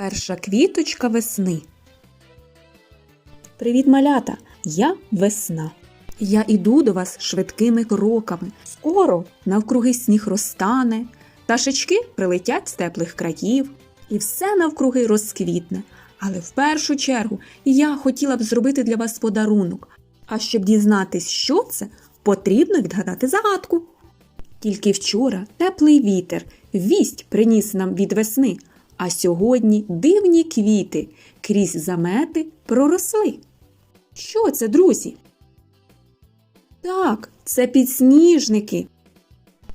Перша квіточка весни. Привіт, малята! Я весна. Я іду до вас швидкими кроками. Скоро навкруги сніг розтане, пташечки прилетять з теплих країв, і все навкруги розквітне. Але в першу чергу я хотіла б зробити для вас подарунок. А щоб дізнатись, що це, потрібно відгадати загадку. Тільки вчора теплий вітер, вість приніс нам від весни, а сьогодні дивні квіти крізь замети проросли. Що це, друзі? Так, це підсніжники.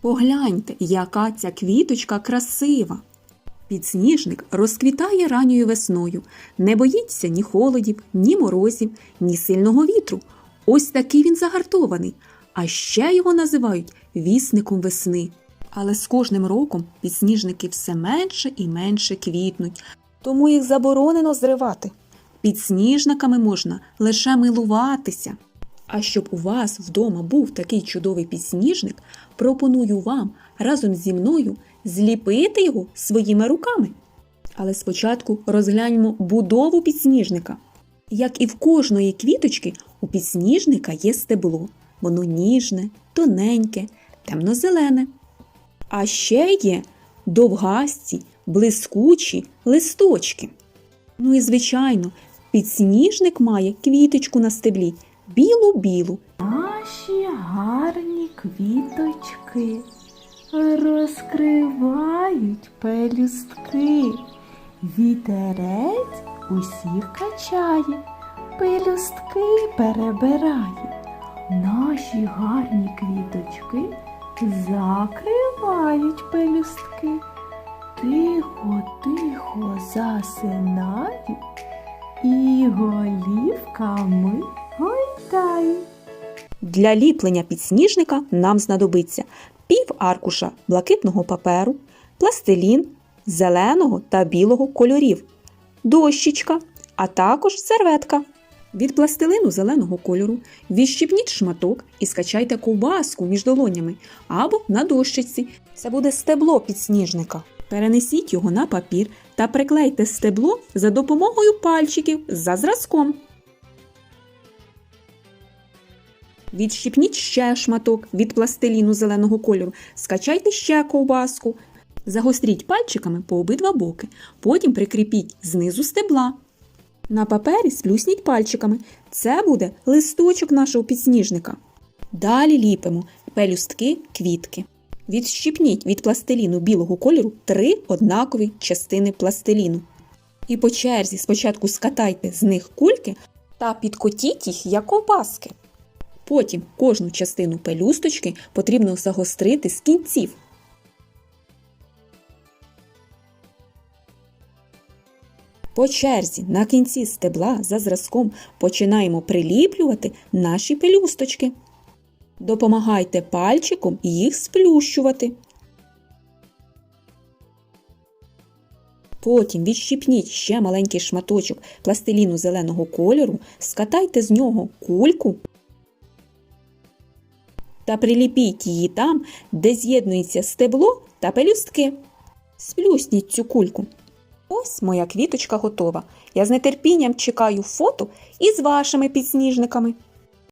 Погляньте, яка ця квіточка красива. Підсніжник розквітає ранньою весною, не боїться ні холодів, ні морозів, ні сильного вітру. Ось такий він загартований, а ще його називають вісником весни. Але з кожним роком підсніжники все менше і менше квітнуть, тому їх заборонено зривати. Підсніжниками можна лише милуватися. А щоб у вас вдома був такий чудовий підсніжник, пропоную вам разом зі мною зліпити його своїми руками. Але спочатку розгляньмо будову підсніжника. Як і в кожної квіточки, у підсніжника є стебло. Воно ніжне, тоненьке, темно-зелене. А ще є довгасті, блискучі листочки. Ну і звичайно, підсніжник має квіточку на стеблі білу-білу. Наші гарні квіточки розкривають пелюстки. Вітерець усіх качає, пелюстки перебирає. Наші гарні квіточки закривають пелюстки. Тихо, тихо засинають і голівками гойдають. Для ліплення підсніжника нам знадобиться пів аркуша блакитного паперу, пластилін зеленого та білого кольорів, дощечка, а також серветка. Від пластилину зеленого кольору відщипніть шматок і скачайте ковбаску між долонями або на дощечці. Це буде стебло підсніжника. Перенесіть його на папір та приклейте стебло за допомогою пальчиків за зразком. Відщипніть ще шматок від пластиліну зеленого кольору, скачайте ще ковбаску. Загостріть пальчиками по обидва боки, потім прикріпіть знизу стебла. На папері сплюсніть пальчиками. Це буде листочок нашого підсніжника. Далі ліпимо пелюстки квітки. Відщипніть від пластиліну білого кольору три однакові частини пластиліну. І по черзі спочатку скатайте з них кульки та підкотіть їх як ковбаски. Потім кожну частину пелюсточки потрібно загострити з кінців. По черзі на кінці стебла за зразком починаємо приліплювати наші пелюсточки. Допомагайте пальчиком їх сплющувати. Потім відщипніть ще маленький шматочок пластиліну зеленого кольору, скатайте з нього кульку та приліпіть її там, де з'єднується стебло та пелюстки. Сплюсніть цю кульку. Ось моя квіточка готова. Я з нетерпінням чекаю фото із вашими підсніжниками.